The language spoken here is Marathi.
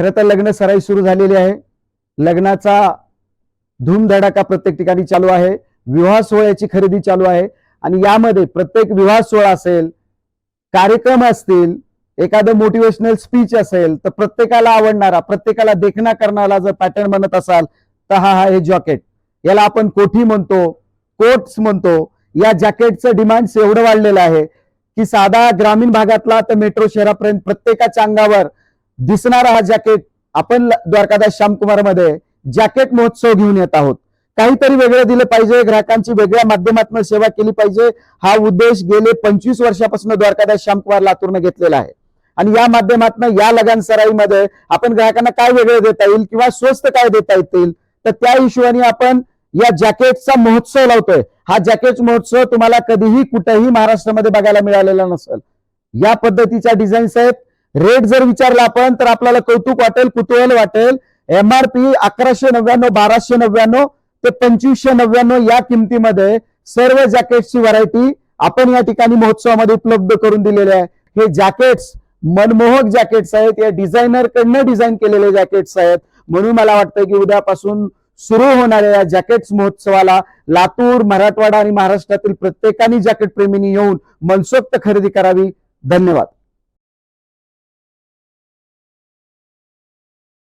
खरं तर लग्न सराई सुरू झालेली आहे. लग्नाचा धूमधडाका प्रत्येक ठिकाणी चालू आहे. विवाह सोहळ्याची खरेदी चालू आहे. आणि यामध्ये प्रत्येक विवाह सोहळा असेल कार्यक्रम असतील एखादं मोटिवेशनल स्पीच असेल तर प्रत्येकाला आवडणारा प्रत्येकाला देखणा करणारा जर पॅटर्न बनत असाल तर हा हा हे जॉकेट याला आपण कोठी म्हणतो कोट्स म्हणतो. या जॅकेटचं डिमांड एवढं वाढलेलं आहे की साधा ग्रामीण भागातला तर मेट्रो शहरापर्यंत प्रत्येकाच्या अंगावर दिसणारा हा जॅकेट. आपण द्वारकादास श्यामकुमारमध्ये जॅकेट महोत्सव घेऊन येत आहोत. काहीतरी वेगळं दिलं पाहिजे. ग्राहकांची वेगळ्या माध्यमातून सेवा केली पाहिजे. हा उद्देश गेले पंचवीस वर्षापासून द्वारकादास श्यामकुमार लातूरनं घेतलेला आहे. आणि या माध्यमातून या लगान सराईमध्ये आपण ग्राहकांना काय वेगळं देता येईल किंवा स्वस्त काय देता येतील तर त्या हिशोबाने आपण या जॅकेटचा महोत्सव लावतोय. हा जॅकेट महोत्सव तुम्हाला कधीही कुठेही महाराष्ट्रामध्ये बघायला मिळालेला नसेल. या पद्धतीच्या डिझाईन्स आहेत. रेट जर विचारला आपण तर आपल्याला कौतुक वाटेल कुतूहल वाटेल. एमआरपी अकराशे नव्याण्णव बाराशे नव्याण्णव ते पंचवीसशे नव्याण्णव या किमतीमध्ये सर्व जॅकेटची व्हरायटी आपण या ठिकाणी महोत्सवामध्ये उपलब्ध करून दिलेले आहे. हे जॅकेट्स मनमोहक जॅकेट्स आहेत. या डिझायनर कडनं डिझाईन केलेले जॅकेट्स आहेत. म्हणून मला वाटतं की उद्यापासून सुरू होणाऱ्या या जॅकेट्स महोत्सवाला लातूर मराठवाडा आणि महाराष्ट्रातील प्रत्येकाने जॅकेट प्रेमींनी येऊन मनसोक्त खरेदी करावी. धन्यवाद.